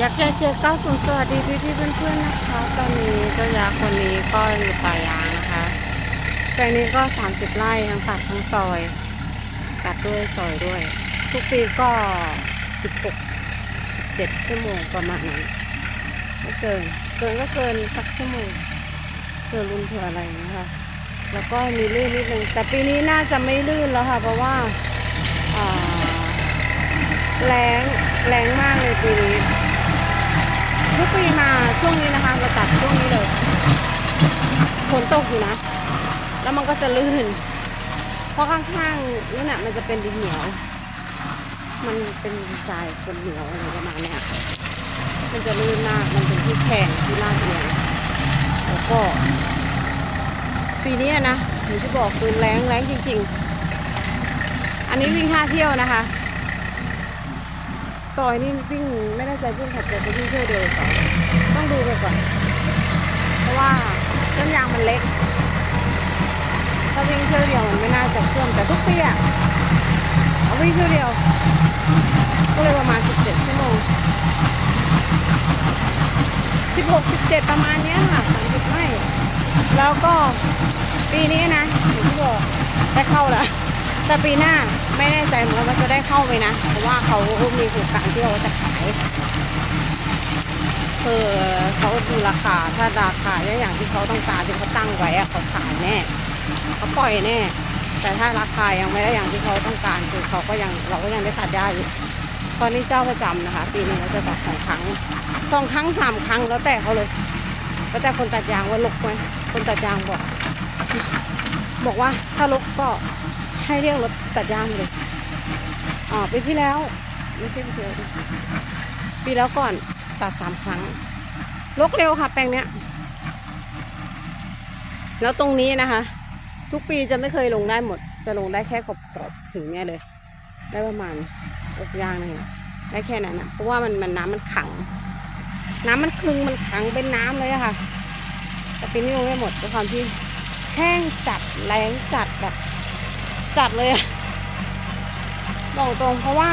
ยากจะเจอก้าสุนสวัสดีพี่พี่ๆเพื่อนๆนะคะ ตอนนี้เจ้ายักษ์คนนี้ก็อยู่ป่ายางนะคะแปลงนี้ก็ 30 ไร่ทั้งตัดทั้งซอยตัดด้วยซอยด้วย ทุกปีก็ 16 17ชั่วโมงประมาณนั้นไม่เกิน เกินก็เกินสักชั่วโมงเกินรุ่นเผื่ออะไรนะคะ แล้วก็มีลื่นนิดนึง แต่ปีนี้น่าจะไม่ลื่นแล้วค่ะ เพราะว่าอ่าแรงแรงมากเลยปีนี้ ทุกปีมาช่วงนี้นะคะเราตัดช่วงนี้เลยฝนตกอยู่นะ แล้วมันก็จะลื่น เพราะข้างๆนี่น่ะมันจะเป็นดินเหนียว มันเป็นทรายคนเหนียวอะไรประมาณเนี้ยมันจะลื่นมาก มันเป็นที่แข็งที่ลาดเอียงแล้วก็ ปีนี้อะนะอย่างที่บอกคือแรงแรงจริง ๆ อันนี้วิ่งห้าเที่ยวนะคะ ซอยนี่วิ่งไม่ได้ใจวิ่งขับแต่จะวิ่งเที่ยวเดียวก่อนต้องดูไปก่อน เพราะว่าต้นยางมันเล็ก ถ้าวิ่งเที่ยวเดียวมันไม่น่าจะเคลื่อนแต่ทุกปีอะเอาวิ่งเที่ยวเดียว ก็เลยประมาณ 17 ชั่วโมง 16 17 ประมาณเนี้ยค่ะ30ไม่แล้วก็ปีนี้นะอย่างที่บอกได้เข้าแล้ว แต่ปีหน้าไม่แน่ใจเหมือนว่าจะได้เข้าไหมนะ เพราะว่าเขามีโครงการที่เขาจะขายคือเขาดูราคาถ้าราคาได้อย่างที่เขาต้องการที่เขาตั้งไว้อะเขาขายแน่เขาปล่อยแน่ แต่ถ้าราคายังไม่ได้อย่างที่เขาต้องการคือเขาก็ยังเราก็ยังได้ตัดได้อยู่ตอนนี้เจ้าประจำนะคะ ปีนี้เราจะตัดสองครั้งสองครั้งสามครั้งแล้วแต่เขาเลยแล้วแต่คนตัดยางว่าลกไหมคนตัดยางบอก บอกว่าถ้าลกก็ ให้เรียกรถตัดยางเลยอ๋อปีที่แล้วไม่ใช่ปีที่แล้วปีแล้วก่อนตัดสามครั้งลกเร็วค่ะแปลงเนี้ย แล้วตรงนี้นะคะ ทุกปีจะไม่เคยลงได้หมด จะลงได้แค่ขอบขอบถึงเนี่ยเลย ได้ประมาณรถยางนึงอะได้แค่นั้นนะเพราะว่ามันมันน้ำมันขัง น้ำมันคลึงมันขังเป็นน้ำเลยอะค่ะแต่ปีนี้ลงไม่หมดด้วยความที่แห้งจัดแรงจัดแบบ จัดเลยบอกตรงเพราะว่า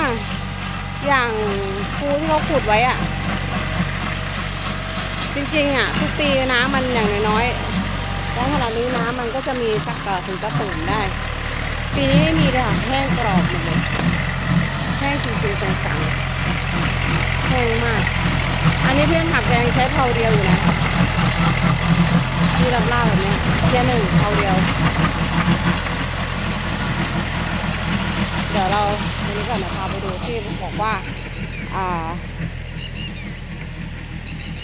อย่างคูที่เขาขุดไว้อะจริงๆอะทุกปีน้ำมันอย่างน้อยๆแล้วขนาดนี้น้ำมันก็จะมีสักอถึงกระตุ่มได้ ปีนี้ไม่มีเลยค่ะแห้งกรอบหมดเลยแห้งจริงๆจังๆแห้งมาก อันนี้เพื่อนขับแดงใช้เพาเดียวอยู่นะที่รับล่าแบบนี้เกียหนึ่งเพาเดียว ดี๋ยวเราวันนี้ก่อนนะพาไปดูที่บอกว่า อ่า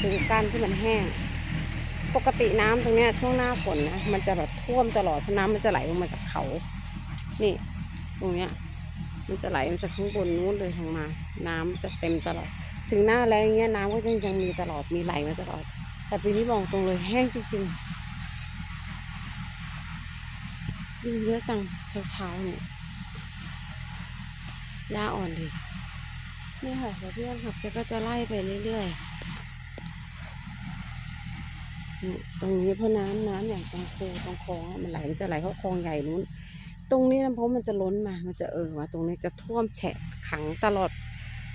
ถึงการที่มันแห้ง ปกติน้ำตรงเนี้ยช่วงหน้าฝนนะมันจะแบบท่วมตลอดเพราะน้ำมันจะไหลลงมาจากเขา นี่ ตรงเนี้ย มันจะไหลมาจากข้างบนนู้นเลยทางมา น้ำจะเต็มตลอด ถึงหน้าแรงเงี้ยน้ำก็ยังยังมีตลอดมีไหลมาตลอด แต่ปีนี้บอกตรงเลยแห้งจริงๆยุงเยอะจังเช้าๆเนี่ย หญ้าอ่อนดีนี่ค่ะเดี๋ยวเพื่อนขับแกก็จะไล่ไปเรื่อยๆตรงนี้เพราะน้ำน้ำอย่างตรงโคตรงคลองมันไหลมันจะไหลเข้าคลองใหญ่นู้น ตรงนี้นะเพราะมันจะล้นมา มันจะเออมาตรงนี้จะท่วมแฉะขังตลอด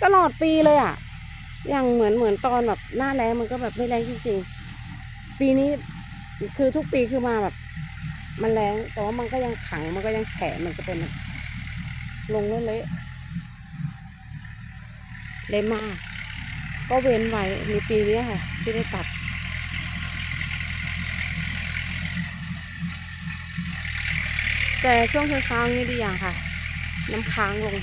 ตลอดปีเลยอะ อย่างเหมือนเหมือนตอนแบบหน้าแรงมันก็แบบไม่แรงจริงๆ ปีนี้คือทุกปีคือมาแบบ มันแรงแต่ว่ามันก็ยังขังมันก็ยังแฉะมันจะเป็นลงเละ ๆเละมาก ก็เว้นไว้มีปีนี้ค่ะ ที่ได้ตัด แต่ช่วงเช้าๆนี้ดีอย่างค่ะ น้ำค้างลง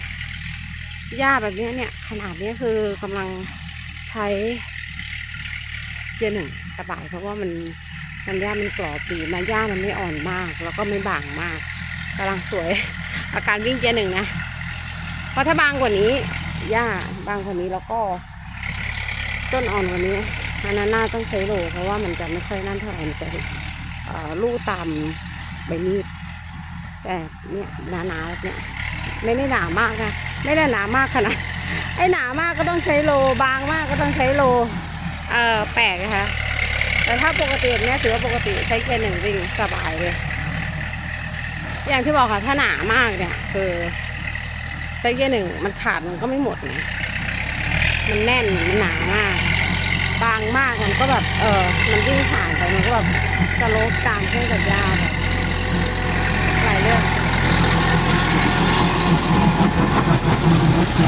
หญ้าแบบนี้เนี่ย ขนาดนี้คือกำลังใช้เกียร์หนึ่งสบายเพราะว่ามันมันหญ้ามันกรอบดีมันหญ้ามันไม่อ่อนมาก แล้วก็ไม่บางมากกำลังสวยอาการวิ่งเกียร์หนึ่งนะเพราะถ้าบางกว่านี้ หญ้าบางกว่านี้แล้วก็ต้นอ่อนว่านี้อันนั้นน่าต้องใช้โหลเพราะว่ามันจะไม่ค่อยนั่นเท่าไหร่มันจะลู่ตามใบมีดแต่เนี่ยหนาๆเนี้ยไม่ได้หนามากนะไม่ได้หนามากขนาดไอ้หนามากก็ต้องใช้โลบางมากก็ต้องใช้โลเอ่อแปลกนะคะแต่ถ้าปกติเนี้ยถือว่าปกติใช้เกียร์หนึ่งวิ่งสบายเลย อย่างที่บอกค่ะถ้าหนามากเนี่ยคือ ช้เกียร์หนึ่งมันขาดมันก็ไม่หมดไงมันแน่นมันหนามาก บางมากมันก็แบบ เออมันวิ่งผ่านไปมันก็แบบสโลปการเครื่องตัดหญ้าแบบหลายเรื่อง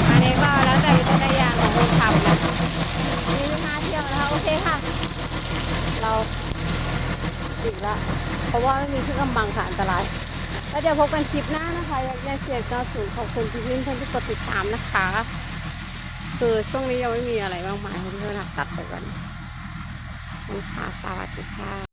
อันนี้ก็แล้วแต่วิจารณญาณของคนทำนะนี่คือมาเที่ยวนะคะโอเคค่ะ เราปิดละเพราะว่าไม่มีเครื่องกำบังค่ะอันตราย แล้วเดี๋ยวพบกันคลิปหน้านะคะอยายเสียงก้าศูงขอบคุณพี่พิมพ์ท่านที่กดติดตามนะคะ คือช่วงนี้ยังไม่มีอะไรมากมายให้เพื่อนๆตัดไปก่อนขอบคุณค่ะสวัสดีค่ะ